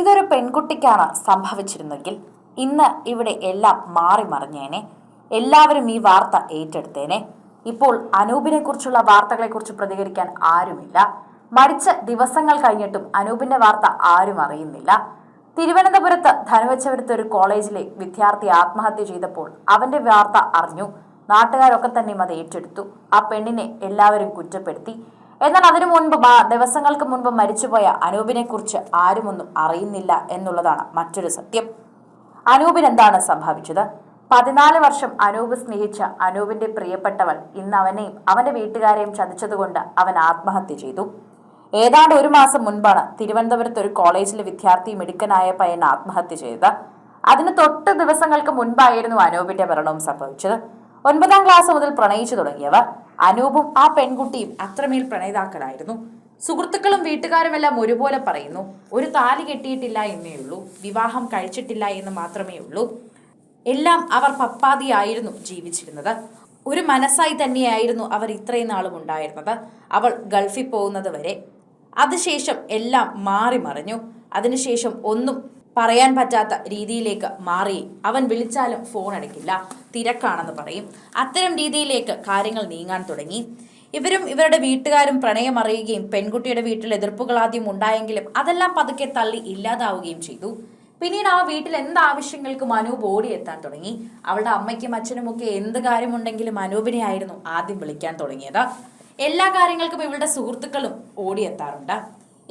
ഇതൊരു പെൺകുട്ടിക്കാണ് സംഭവിച്ചിരുന്നെങ്കിൽ ഇന്ന് ഇവിടെ എല്ലാം മാറി മറിഞ്ഞേനെ. എല്ലാവരും ഈ വാർത്ത ഏറ്റെടുത്തേനെ. ഇപ്പോൾ അനൂപിനെ കുറിച്ചുള്ള വാർത്തകളെക്കുറിച്ച് പ്രതികരിക്കാൻ ആരുമില്ല. മരിച്ച ദിവസങ്ങൾ കഴിഞ്ഞിട്ടും അനൂപിന്റെ വാർത്ത ആരും അറിയുന്നില്ല. തിരുവനന്തപുരത്ത് ധനുവച്ചപുരത്ത് ഒരു കോളേജിലെ വിദ്യാർത്ഥി ആത്മഹത്യ ചെയ്തപ്പോൾ അവന്റെ വാർത്ത അറിഞ്ഞു. നാട്ടുകാരൊക്കെ തന്നെയും അത് ഏറ്റെടുത്തു ആ പെണ്ണിനെ എല്ലാവരും കുറ്റപ്പെടുത്തി. എന്നാൽ അതിനു മുൻപ് ദിവസങ്ങൾക്ക് മുൻപ് മരിച്ചുപോയ അനൂപിനെ കുറിച്ച് ആരുമൊന്നും അറിയുന്നില്ല എന്നുള്ളതാണ് മറ്റൊരു സത്യം. അനൂപിന് എന്താണ് സംഭവിച്ചത്? പതിനാല് വർഷം അനൂപ് സ്നേഹിച്ച അനൂപിന്റെ പ്രിയപ്പെട്ടവൾ ഇന്ന് അവനെയും അവന്റെ വീട്ടുകാരെയും ചതിച്ചതുകൊണ്ട് അവൻ ആത്മഹത്യ ചെയ്തു. ഏതാണ്ട് ഒരു മാസം മുൻപാണ് തിരുവനന്തപുരത്ത് ഒരു കോളേജിലെ വിദ്യാർത്ഥി മിടുക്കനായ പയ്യൻ ആത്മഹത്യ ചെയ്തത്. അതിന് തൊട്ട് ദിവസങ്ങൾക്ക് മുൻപായിരുന്നു അനൂപിന്റെ മരണവും സംഭവിച്ചത്. ഒൻപതാം ക്ലാസ് മുതൽ പ്രണയിച്ചു തുടങ്ങിയവർ. അനൂപും ആ പെൺകുട്ടിയും അത്രമേൽ പ്രണയിതാക്കളായിരുന്നു സുഹൃത്തുക്കളും വീട്ടുകാരുമെല്ലാം ഒരുപോലെ പറയുന്നു ഒരു താലി കെട്ടിയിട്ടില്ല എന്നേ ഉള്ളൂ വിവാഹം കഴിച്ചിട്ടില്ല എന്ന് മാത്രമേ ഉള്ളൂ. എല്ലാം അവർ പപ്പാതിയായിരുന്നു ജീവിച്ചിരുന്നത്. ഒരു മനസ്സായി തന്നെയായിരുന്നു അവർ ഇത്രയും നാളും ഉണ്ടായിരുന്നത്. അവൾ ഗൾഫിൽ പോകുന്നത് വരെ. അതിനുശേഷം എല്ലാം മാറി മറിഞ്ഞു. അതിനുശേഷം ഒന്നും പറയാൻ പറ്റാത്ത രീതിയിലേക്ക് മാറി. അവൻ വിളിച്ചാലും ഫോൺ എടുക്കില്ല തിരക്കാണെന്ന് പറയും. അത്തരം രീതിയിലേക്ക് കാര്യങ്ങൾ നീങ്ങാൻ തുടങ്ങി. ഇവരും ഇവരുടെ വീട്ടുകാരും പ്രണയം അറിയുകയും പെൺകുട്ടിയുടെ വീട്ടിൽ എതിർപ്പുകൾ ആദ്യം ഉണ്ടായെങ്കിലും അതെല്ലാം പതുക്കെ തള്ളി ഇല്ലാതാവുകയും ചെയ്തു. പിന്നീട് ആ വീട്ടിൽ എന്ത് ആവശ്യങ്ങൾക്കും അനൂപ് ഓടിയെത്താൻ തുടങ്ങി. അവളുടെ അമ്മയ്ക്കും അച്ഛനും ഒക്കെ എന്ത് കാര്യമുണ്ടെങ്കിലും അനൂപിനെ ആയിരുന്നു ആദ്യം വിളിക്കാൻ തുടങ്ങിയത്. എല്ലാ കാര്യങ്ങൾക്കും ഇവളുടെ സുഹൃത്തുക്കളും ഓടിയെത്താറുണ്ട്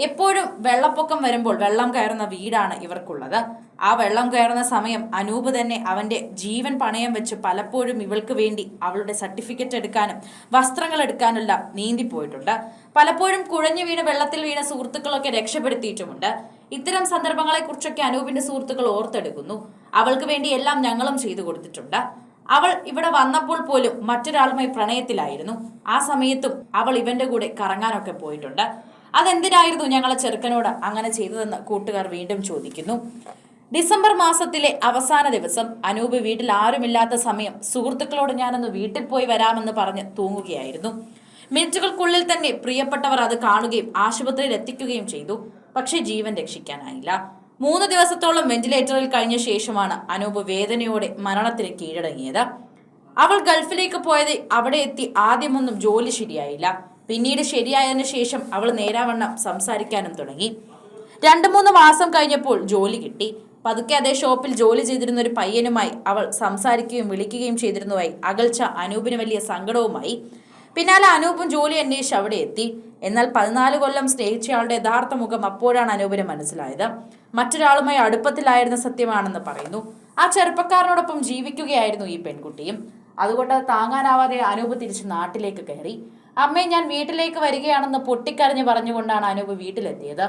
എപ്പോഴും വെള്ളപ്പൊക്കം വരുമ്പോൾ വെള്ളം കയറുന്ന വീടാണ് ഇവർക്കുള്ളത്. ആ വെള്ളം കയറുന്ന സമയം അനൂപ് തന്നെ അവന്റെ ജീവൻ പണയം വെച്ച് പലപ്പോഴും ഇവൾക്ക് വേണ്ടി അവളുടെ സർട്ടിഫിക്കറ്റ് എടുക്കാനും വസ്ത്രങ്ങൾ എടുക്കാനെല്ലാം നീന്തിപ്പോയിട്ടുണ്ട്. പലപ്പോഴും കുഴഞ്ഞു വീണ് വെള്ളത്തിൽ വീണ സുഹൃത്തുക്കളൊക്കെ രക്ഷപ്പെടുത്തിയിട്ടുമുണ്ട്. ഇത്തരം സന്ദർഭങ്ങളെ കുറിച്ചൊക്കെ അനൂപിന്റെ സുഹൃത്തുക്കൾ ഓർത്തെടുക്കുന്നു. അവൾക്ക് വേണ്ടി എല്ലാം ഞങ്ങളും ചെയ്തു കൊടുത്തിട്ടുണ്ട്. അവൾ ഇവിടെ വന്നപ്പോൾ പോലും മറ്റൊരാളുമായി പ്രണയത്തിലായിരുന്നു. ആ സമയത്തും അവൾ ഇവന്റെ കൂടെ കറങ്ങാനൊക്കെ പോയിട്ടുണ്ട്. അതെന്തിനായിരുന്നു ഞങ്ങളെ ചെറുക്കനോട് അങ്ങനെ ചെയ്തതെന്ന് കൂട്ടുകാർ വീണ്ടും ചോദിക്കുന്നു. ഡിസംബർ മാസത്തിലെ അവസാന ദിവസം അനൂപ് വീട്ടിൽ ആരുമില്ലാത്ത സമയം സുഹൃത്തുക്കളോട് ഞാനൊന്ന് വീട്ടിൽ പോയി വരാമെന്ന് പറഞ്ഞ് തൂങ്ങുകയായിരുന്നു. മിനിറ്റുകൾക്കുള്ളിൽ തന്നെ പ്രിയപ്പെട്ടവർ അത് കാണുകയും ആശുപത്രിയിൽ എത്തിക്കുകയും ചെയ്തു. പക്ഷേ ജീവൻ രക്ഷിക്കാനായില്ല. മൂന്ന് ദിവസത്തോളം വെന്റിലേറ്ററിൽ കഴിഞ്ഞ ശേഷമാണ് അനൂപ് വേദനയോടെ മരണത്തിന് കീഴടങ്ങിയത്. അവൾ ഗൾഫിലേക്ക് പോയത് അവിടെ എത്തി ആദ്യമൊന്നും ജോലി ശരിയായില്ല. പിന്നീട് ശരിയായതിനു ശേഷം അവൾ നേരാവണ്ണം സംസാരിക്കാനും തുടങ്ങി. രണ്ടു മൂന്ന് മാസം കഴിഞ്ഞപ്പോൾ ജോലി കിട്ടി. പതുക്കെ അതേ ഷോപ്പിൽ ജോലി ചെയ്തിരുന്ന ഒരു പയ്യനുമായി അവൾ സംസാരിക്കുകയും വിളിക്കുകയും ചെയ്തിരുന്നതായി അകൽച്ച അനൂപിന് വലിയ സങ്കടവുമായി. പിന്നാലെ അനൂപും ജോലി അന്വേഷിച്ച് അവിടെ എത്തി. എന്നാൽ പതിനാല് കൊല്ലം സ്നേഹിച്ചയാളുടെ യഥാർത്ഥ മുഖം അപ്പോഴാണ് അനൂപിന് മനസ്സിലായത്. മറ്റൊരാളുമായി അടുപ്പത്തിലായിരുന്ന സത്യമാണെന്ന് പറയുന്നു. ആ ചെറുപ്പക്കാരനോടൊപ്പം ജീവിക്കുകയായിരുന്നു ഈ പെൺകുട്ടിയും. അതുകൊണ്ട് അത് താങ്ങാനാവാതെ അനൂപ് തിരിച്ച് നാട്ടിലേക്ക് കയറി. അമ്മേ ഞാൻ വീട്ടിലേക്ക് വരികയാണെന്ന് പൊട്ടിക്കരഞ്ഞ് പറഞ്ഞുകൊണ്ടാണ് അനൂപ് വീട്ടിലെത്തിയത്.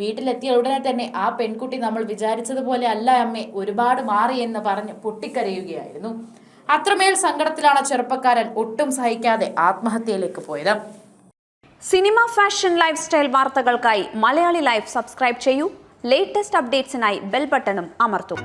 വീട്ടിലെത്തിയ ഉടനെ തന്നെ ആ പെൺകുട്ടി നമ്മൾ വിചാരിച്ചതുപോലെ അല്ല അമ്മേ ഒരുപാട് മാറി എന്ന് പറഞ്ഞ് പൊട്ടിക്കരയുകയായിരുന്നു. അത്രമേൽ സങ്കടത്തിലാണ് ചെറുപ്പക്കാരൻ ഒട്ടും സഹിക്കാതെ ആത്മഹത്യയിലേക്ക് പോയത്. സിനിമ ഫാഷൻ ലൈഫ് സ്റ്റൈൽ വാർത്തകൾക്കായി മലയാളി ലൈഫ് സബ്സ്ക്രൈബ് ചെയ്യൂ. ലേറ്റസ്റ്റ് അപ്ഡേറ്റ്സിനായി ബെൽ ബട്ടണും അമർത്തൂ.